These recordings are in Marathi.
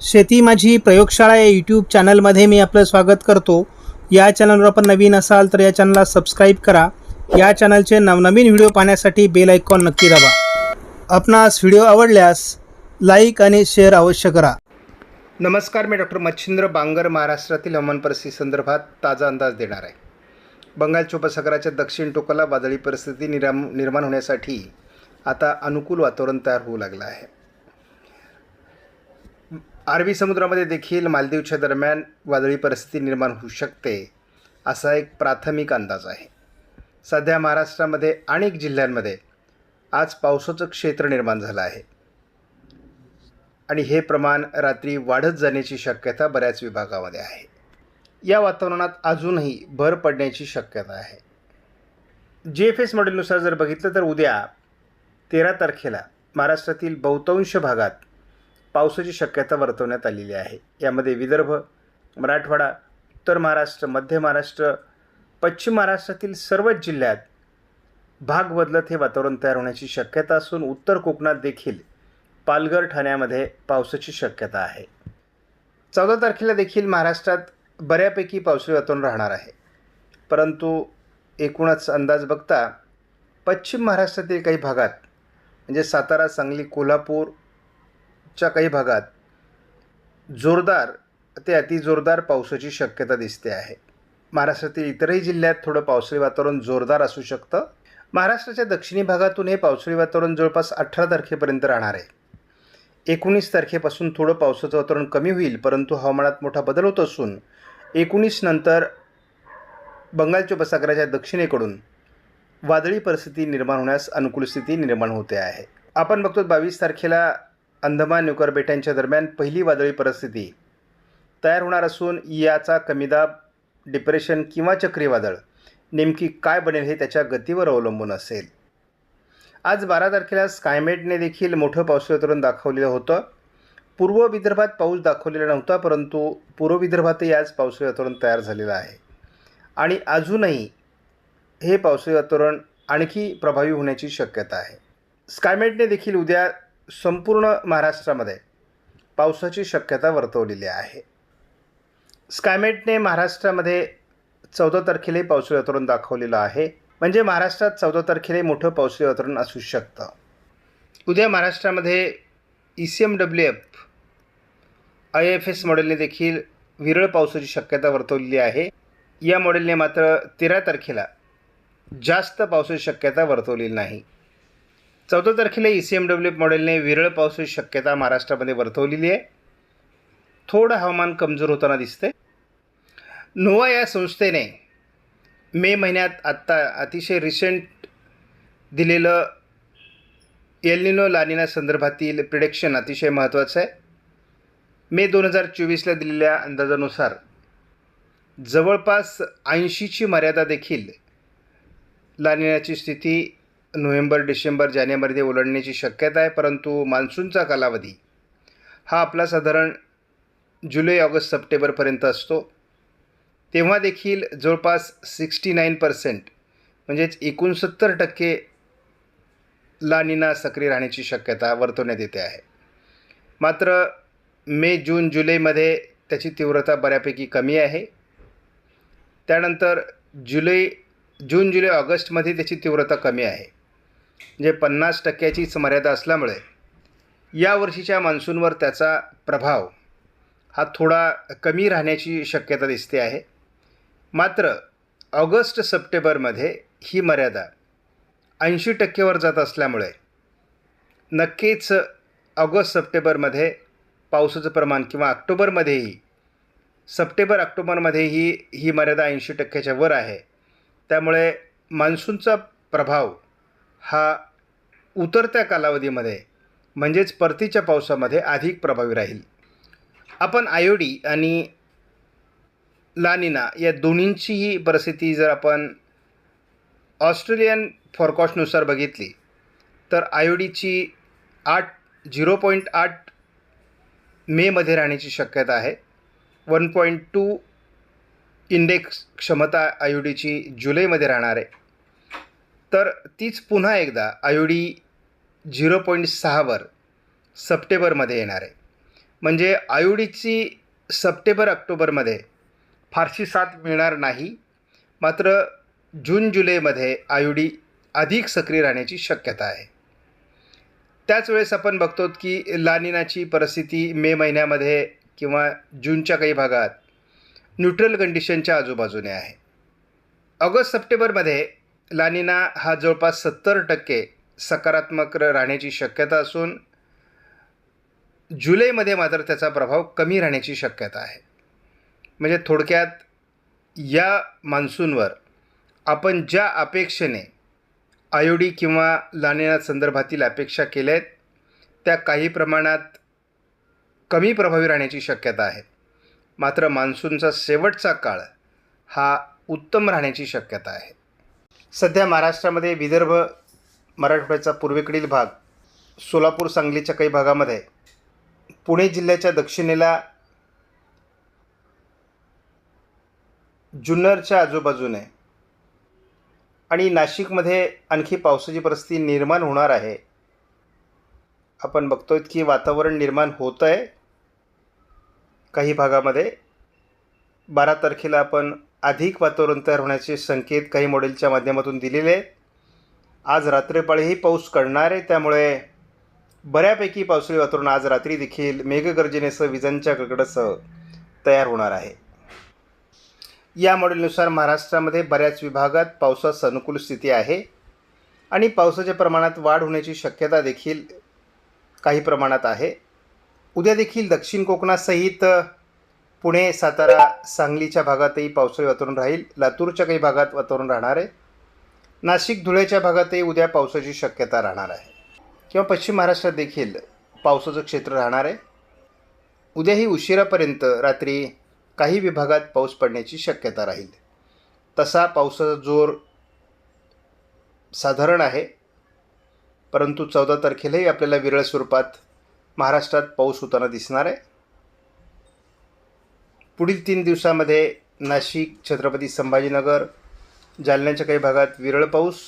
शेती माझी प्रयोगशाळा या यूट्यूब चॅनलमध्ये मी आपलं स्वागत करतो. या चॅनलवर आपण नवीन असाल तर या चॅनलला सबस्क्राईब करा. या चॅनलचे नवनवीन व्हिडिओ पाहण्यासाठी बेल आयकॉन नक्की दाबा. आपणास व्हिडिओ आवडल्यास लाईक आणि शेअर अवश्य करा. नमस्कार मी डॉक्टर मच्छिंद्र बांगर महाराष्ट्रातील हवामान परिस्थिती संदर्भात ताजा अंदाज देणार आहे. बंगालच्या उपसागराच्या दक्षिण टोकाला वादळी परिस्थिती निराम निर्माण होण्यासाठी आता अनुकूल वातावरण तयार होऊ लागलं आहे. अरबी समुद्रामध्ये देखील मालदीवच्या दरम्यान वादळी परिस्थिती निर्माण होऊ शकते असा एक प्राथमिक अंदाज आहे. सध्या महाराष्ट्रामध्ये अनेक जिल्ह्यांमध्ये आज पावसाचं क्षेत्र निर्माण झालं आहे. आणि हे प्रमाण रात्री वाढत जाण्याची शक्यता बऱ्याच विभागामध्ये आहे. या वातावरणात अजूनही भर पडण्याची शक्यता आहे. जी एफ एस मॉडेलनुसार जर बघितलं तर उद्या तेरा तारखेला महाराष्ट्रातील बहुतांश भागात पावसाची शक्यता वर्तवण्यात आलेली आहे. यामध्ये विदर्भ मराठवाडा उत्तर महाराष्ट्र मध्य महाराष्ट्र पश्चिम महाराष्ट्रातील सर्वच जिल्ह्यात भाग बदलत हे वातावरण तयार होण्याची शक्यता असून उत्तर कोकणात देखील पालघर ठाण्यामध्ये पावसाची शक्यता आहे. चौदा तारखेला देखील महाराष्ट्रात बऱ्यापैकी पावसाळी वातावरण राहणार आहे. परंतु एकूणच अंदाज बघता पश्चिम महाराष्ट्रातील काही भागात म्हणजे सातारा सांगली कोल्हापूर च्या काही भागात जोरदार ते अतिजोरदार पावसाची शक्यता दिसते आहे. महाराष्ट्रातील इतरही जिल्ह्यात थोडं पावसाळी वातावरण जोरदार असू शकतं. महाराष्ट्राच्या दक्षिणी भागातून हे पावसाळी वातावरण जवळपास अठरा तारखेपर्यंत राहणार आहे. एकोणीस तारखेपासून थोडं पावसाचं वातावरण कमी होईल परंतु हवामानात मोठा बदल होत असून एकोणीस नंतर बंगालच्या उपसागराच्या दक्षिणेकडून वादळी परिस्थिती निर्माण होण्यास अनुकूल स्थिती निर्माण होते आहे. आपण बघतो बावीस तारखेला अंदमान निकोबार बेटांच्या दरम्यान पहिली वादळी परिस्थिती तयार होणार असून याचा कमीदाब डिप्रेशन किंवा चक्रीवादळ नेमकी काय बनेल हे त्याच्या गतीवर अवलंबून असेल. आज बारा तारखेला स्कायमेटने देखील मोठं पावसाळी दाखवलेलं होतं. पूर्व विदर्भात पाऊस दाखवलेला नव्हता परंतु पूर्व विदर्भातही आज पावसाळी वातावरण तयार झालेलं आहे. आणि अजूनही हे पावसाळी वातावरण आणखी प्रभावी होण्याची शक्यता आहे. स्कायमेटने देखील उद्या संपूर्ण महाराष्ट्रामध्ये पावसाची शक्यता वर्तवलेली आहे. स्कायमेटने महाराष्ट्रामध्ये चौदा तारखेलाही पावसाळी वातावरण दाखवलेलं आहे. म्हणजे महाराष्ट्रात चौदा तारखेलाही मोठं पावसाळी वातावरण असू शकतं. उद्या महाराष्ट्रामध्ये E C M W F I F S मॉडेलने देखील विरळ पावसाची शक्यता वर्तवलेली आहे. या मॉडेलने मात्र तेरा तारखेला जास्त पावसाची शक्यता वर्तवलेली नाही. चौदा तारखेला E C M W F मॉडेलने विरळ पावसाची शक्यता महाराष्ट्रामध्ये वर्तवलेली आहे. थोडं हवामान कमजोर होताना दिसते नोवा या संस्थेने मे महिन्यात आत्ता अतिशय रिसेंट दिलेलं एलिनो लानिना संदर्भातील प्रिडिक्शन अतिशय महत्त्वाचं आहे. मे दोन हजार चोवीसला दिलेल्या अंदाजानुसार जवळपास ऐंशीची मर्यादा देखील लानिनाची स्थिती नोव्हेंबर डिसेंबर जानेवारीमध्ये ओलांडण्याची शक्यता आहे परंतु मान्सूनचा कालावधी हा आपला साधारण जुलै ऑगस्ट सप्टेंबरपर्यंत असतो. तेव्हा देखील जवळपास सिक्स्टी नाईन पर्सेंट म्हणजेच एकोणसत्तर टक्के लानिना सक्रिय राहण्याची शक्यता वर्तवण्यात येते आहे. मात्र मे जून जुलैमध्ये त्याची तीव्रता बऱ्यापैकी कमी आहे. त्यानंतर जुलै जून जुलै ऑगस्टमध्ये त्याची तीव्रता कमी आहे. जे पन्नास टक्क्याचीच मर्यादा असल्यामुळे या वर्षीच्या मान्सूनवर त्याचा प्रभाव हा थोडा कमी राहण्याची शक्यता दिसते आहे. मात्र ऑगस्ट सप्टेंबरमध्ये ही मर्यादा ऐंशी टक्केवर जात असल्यामुळे नक्कीच ऑगस्ट सप्टेंबरमध्ये पावसाचं प्रमाण किंवा ऑक्टोबरमध्येही सप्टेंबर ऑक्टोबरमध्येही ही मर्यादा ऐंशी टक्क्याच्या वर आहे. त्यामुळे मान्सूनचा प्रभाव हा उतरत्या कालावधीमध्ये म्हणजेच परतीच्या पावसामध्ये अधिक प्रभावी राहील. आपण आयोडी आणि लानिना या दोन्हींचीही परिस्थिती जर आपण ऑस्ट्रेलियन फॉरकॉस्टनुसार बघितली तर आयोडीची आठ झिरो पॉईंट आठ मेमध्ये राहण्याची शक्यता आहे. वन पॉईंट टू इंडेक्स क्षमता आयोडीची जुलैमध्ये राहणार आहे. तर तीच पुन्हा एकदा आयोडी झिरो पॉईंट सहावर सप्टेंबरमध्ये येणार आहे. म्हणजे आयोडीची सप्टेंबर ऑक्टोबरमध्ये फारशी साथ मिळणार नाही. मात्र जून जुलैमध्ये आयोडी अधिक सक्रिय राहण्याची शक्यता आहे. त्याच वेळेस आपण बघतो की लानिनाची परिस्थिती मे महिन्यामध्ये किंवा जूनच्या काही भागात न्यूट्रल कंडिशनच्या आजूबाजूने आहे. ऑगस्ट सप्टेंबरमध्ये लानिना हा जवळपास सत्तर टक्के सकारात्मक राहण्याची शक्यता असून जुलैमध्ये मात्र त्याचा प्रभाव कमी राहण्याची शक्यता आहे. म्हणजे थोडक्यात या मान्सूनवर आपण ज्या अपेक्षेने आयोडी किंवा लानिना संदर्भातील अपेक्षा केल्या आहेत त्या काही प्रमाणात कमी प्रभावी राहण्याची शक्यता आहे. मात्र मान्सूनचा शेवटचा काळ हा उत्तम राहण्याची शक्यता आहे. सध्या महाराष्ट्रामध्ये विदर्भ मराठवाड्याचा पूर्वेकडील भाग सोलापूर सांगलीच्या काही भागामध्ये पुणे जिल्ह्याच्या दक्षिणेला जुन्नरच्या आजूबाजूने आणि नाशिकमध्ये आणखी पावसाची परिस्थिती निर्माण होणार आहे. आपण बघतोय की वातावरण निर्माण होत आहे काही भागामध्ये. बारा तारखेला आपण अधिक वातावरण तयार होण्याचे संकेत काही मॉडेलच्या माध्यमातून दिलेले आहेत. आज रात्रीपाळीही पाऊस कळणार आहे त्यामुळे बऱ्यापैकी पावसाळी वातावरण आज रात्री देखील मेघगर्जनेसह विजांच्या कडकडासह तयार होणार आहे. या मॉडेलनुसार महाराष्ट्रामध्ये बऱ्याच विभागात पावसास अनुकूल स्थिती आहे आणि पावसाच्या प्रमाणात वाढ होण्याची शक्यता देखील काही प्रमाणात आहे. उद्या देखील दक्षिण कोकणासहित पुणे सातारा सांगलीच्या भागातही पावसाळी वातावरण राहील. लातूरच्या काही भागात वातावरण राहणार आहे. नाशिक धुळ्याच्या भागातही उद्या पावसाची शक्यता राहणार आहे. किंवा पश्चिम महाराष्ट्रात देखील पावसाचं क्षेत्र राहणार आहे. उद्याही उशिरापर्यंत रात्री काही विभागात पाऊस पडण्याची शक्यता राहील. तसा पावसाचा जोर साधारण आहे. परंतु चौदा तारखेलाही आपल्याला विरळ स्वरूपात महाराष्ट्रात पाऊस होताना दिसणार आहे. पुढील तीन दिवसामध्ये नाशिक छत्रपती संभाजीनगर जालन्याच्या काही भागात विरळ पाऊस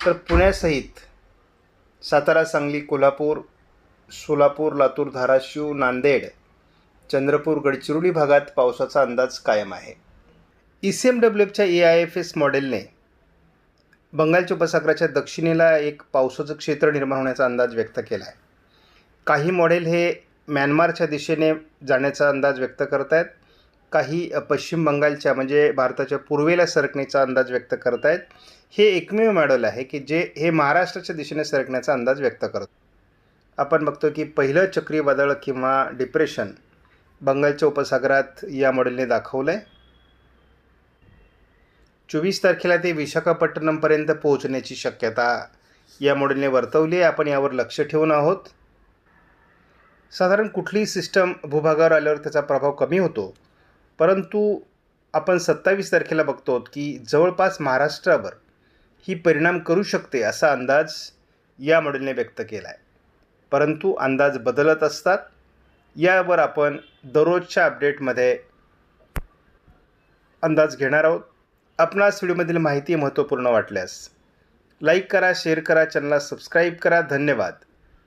तर पुण्यासहित सातारा सांगली कोल्हापूर सोलापूर लातूर धाराशिव नांदेड चंद्रपूर गडचिरोली भागात पावसाचा अंदाज कायम आहे. ई सी एम डब्ल्यू एफच्या ए आय एफ एस मॉडेलने बंगालच्या उपसागराच्या दक्षिणेला एक पावसाचं क्षेत्र निर्माण होण्याचा अंदाज व्यक्त केला आहे काही मॉडेल हे म्यानमारच्या दिशेने जाण्याचा अंदाज व्यक्त करत आहेत काही पश्चिम बंगालच्या म्हणजे भारताच्या पूर्वेला सरकण्याचा अंदाज व्यक्त करत आहेत हे एकमेव मॉडेल आहे की जे हे महाराष्ट्राच्या दिशेने सरकण्याचा अंदाज व्यक्त करत. आपण बघतो की पहिलं चक्रीवादळ किंवा डिप्रेशन बंगालच्या उपसागरात या मॉडेलने दाखवलं आहे चोवीस तारखेला ते विशाखापट्टणमपर्यंत पोहोचण्याची शक्यता या मॉडेलने वर्तवली आहे. आपण यावर लक्ष ठेवून आहोत. साधारण कुठलीही सिस्टम भूभागावर आल्यावर त्याचा प्रभाव कमी होतो. परंतु आपण सत्तावीस तारखेला बघतो की जवळपास महाराष्ट्रावर ही परिणाम करू शकते असा अंदाज या मॉडेलने व्यक्त केला आहे परंतु अंदाज बदलत असतात. यावर आपण दररोजच्या अपडेटमध्ये अंदाज घेणार आहोत. आपणास व्हिडिओमधील माहिती महत्त्वपूर्ण वाटल्यास लाईक करा शेअर करा चॅनलला सबस्क्राईब करा. धन्यवाद.